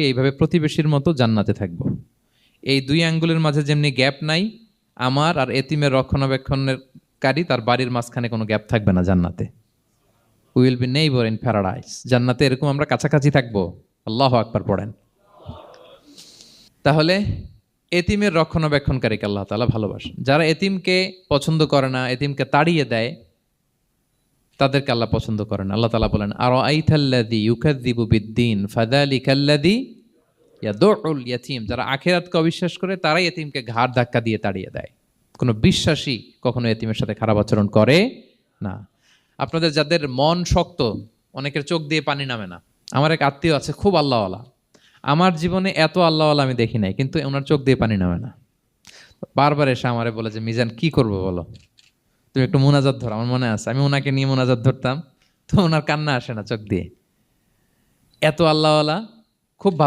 এইভাবে প্রতিবেশীর মতো জান্নাতে থাকব। এই দুই আঙ্গুলের মাঝে যেমনি গ্যাপ নাই, আমার আর এতিমের রক্ষণাবেক্ষণের কারী তার বাড়ির মাঝখানে কোনো গ্যাপ থাকবে না জান্নাতে। Will be neighbour in paradise জান্নাতে এরকম আমরা কাছাকাছি থাকব। আল্লাহ আকবার পড়েন। তাহলে এতিমের রক্ষণাবেক্ষণকারীকে আল্লাহ তাআলা ভালোবাসেন। যারা এতিমকে পছন্দ করে না, এতিমকে তাড়িয়ে দেয় তাদেরকে আল্লাহ পছন্দ করেন। আল্লাহ তালা বলেন আর আইথাল্লাদি ইউকাদ্দিবু বিদ্দিন ফাদালিকাল্লাদি ইয়াদুল ইয়াতিম। যারা আখেরাতকে অবিশ্বাস করে, তারাই এতিমকে ঘাড় ধাক্কা দিয়ে তাড়িয়ে দেয়। কোনো বিশ্বাসী কখনো এতিমের সাথে খারাপ আচরণ করে না। আপনাদের যাদের মন শক্ত, অনেকের চোখ দিয়ে পানি নামে না। আমার এক আত্মীয় আছে, খুব আল্লাহওয়ালা। আমার জীবনে এত আল্লাহওয়ালা আমি দেখি নাই, কিন্তু ওনার চোখ দিয়ে পানি নামে না। বারবার এসে আমারে বলে যে, মিজান, কি করব বলো? তুমি একটু মোনাজাত ধরো, আমার মনে আছে। আমি ওনাকে নিয়ে মোনাজাত ধরতাম, তো ওনার কান্না আসে না চোখ দিয়ে। এত আল্লাহওয়ালা খুব ভালো